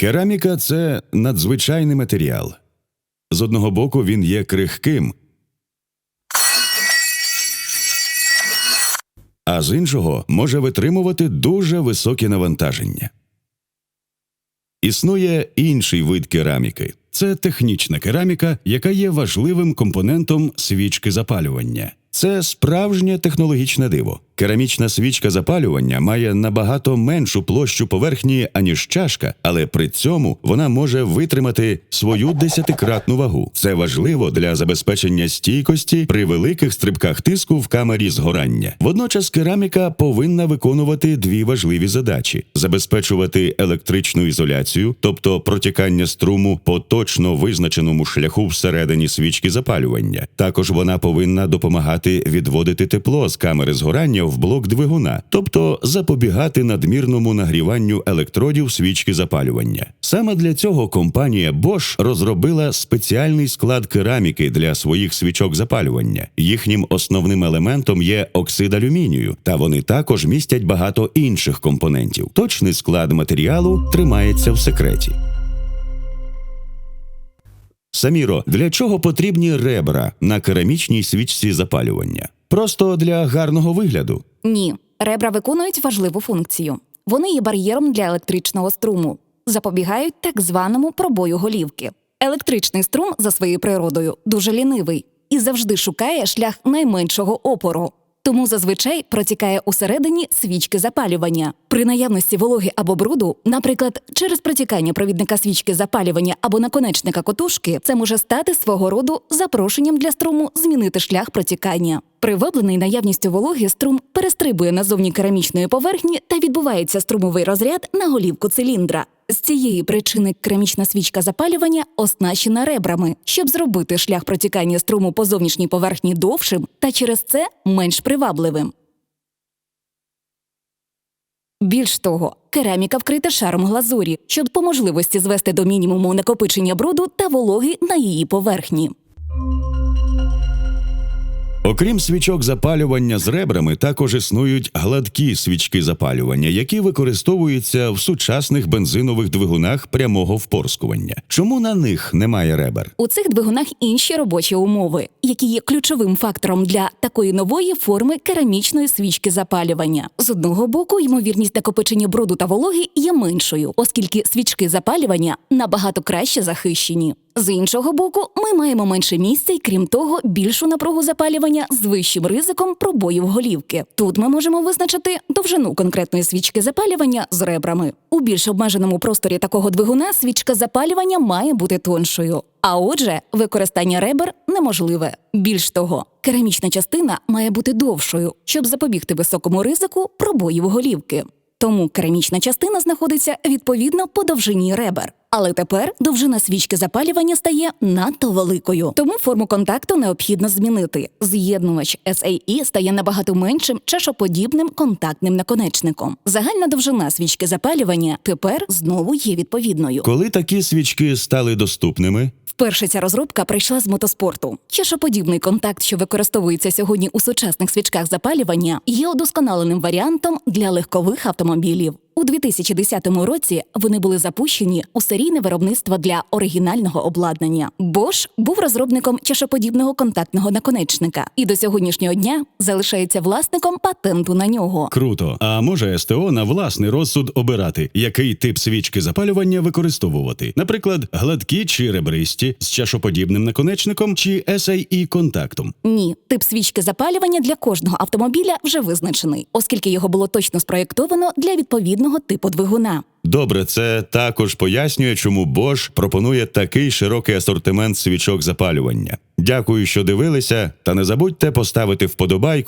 Кераміка це надзвичайний матеріал. З одного боку, він є крихким, а з іншого може витримувати дуже високі навантаження. Існує інший вид кераміки це технічна кераміка, яка є важливим компонентом свічки запалювання. Це справжнє технологічне диво. Керамічна свічка запалювання має набагато меншу площу поверхні, аніж чашка, але при цьому вона може витримати свою десятикратну вагу. Це важливо для забезпечення стійкості при великих стрибках тиску в камері згорання. Водночас кераміка повинна виконувати дві важливі задачі: забезпечувати електричну ізоляцію, тобто протікання струму по точно визначеному шляху всередині свічки запалювання. Також вона повинна допомагати відводити тепло з камери згорання в блок двигуна, тобто запобігати надмірному нагріванню електродів свічки запалювання. Саме для цього компанія Bosch розробила спеціальний склад кераміки для своїх свічок запалювання. Їхнім основним елементом є оксид алюмінію, та вони також містять багато інших компонентів. Точний склад матеріалу тримається в секреті. Саміро, для чого потрібні ребра на керамічній свічці запалювання? Просто для гарного вигляду. Ні, ребра виконують важливу функцію. Вони є бар'єром для електричного струму, запобігають так званому пробою голівки. Електричний струм за своєю природою дуже лінивий і завжди шукає шлях найменшого опору. Тому зазвичай протікає усередині свічки запалювання. При наявності вологи або бруду, наприклад, через протікання провідника свічки запалювання або наконечника котушки, це може стати свого роду запрошенням для струму змінити шлях протікання. Приваблений наявністю вологи струм перестрибує назовні керамічної поверхні та відбувається струмовий розряд на голівку циліндра. З цієї причини керамічна свічка запалювання оснащена ребрами, щоб зробити шлях протікання струму по зовнішній поверхні довшим та через це менш привабливим. Більш того, кераміка вкрита шаром глазурі, щоб по можливості звести до мінімуму накопичення бруду та вологи на її поверхні. Окрім свічок запалювання з ребрами, також існують гладкі свічки запалювання, які використовуються в сучасних бензинових двигунах прямого впорскування. Чому на них немає ребер? У цих двигунах інші робочі умови, які є ключовим фактором для такої нової форми керамічної свічки запалювання. З одного боку, ймовірність накопичення бруду та вологи є меншою, оскільки свічки запалювання набагато краще захищені. З іншого боку, ми маємо менше місця і, крім того, більшу напругу запалювання з вищим ризиком пробоїв голівки. Тут ми можемо визначити довжину конкретної свічки запалювання з ребрами. У більш обмеженому просторі такого двигуна свічка запалювання має бути тоншою. А отже, використання ребер неможливе. Більш того, керамічна частина має бути довшою, щоб запобігти високому ризику пробоїв голівки. Тому керамічна частина знаходиться відповідно по довжині ребер. Але тепер довжина свічки запалювання стає надто великою, тому форму контакту необхідно змінити. З'єднувач SAE стає набагато меншим чашоподібним контактним наконечником. Загальна довжина свічки запалювання тепер знову є відповідною. Коли такі свічки стали доступними, Вперше ця розробка прийшла з мотоспорту. Чашоподібний контакт, що використовується сьогодні у сучасних свічках запалювання, є удосконаленим варіантом для легкових автомобілів. У 2010 році вони були запущені у серійне виробництво для оригінального обладнання. Bosch був розробником чашоподібного контактного наконечника і до сьогоднішнього дня залишається власником патенту на нього. круто. А може СТО на власний розсуд обирати, який тип свічки запалювання використовувати, наприклад, гладкі чи ребристі з чашоподібним наконечником чи SAE контактом. Ні, тип свічки запалювання для кожного автомобіля вже визначений, оскільки його було точно спроєктовано для відповідного типу двигуна. Добре, це також пояснює, чому Bosch пропонує такий широкий асортимент свічок запалювання. Дякую, що дивилися, та не забудьте поставити вподобайку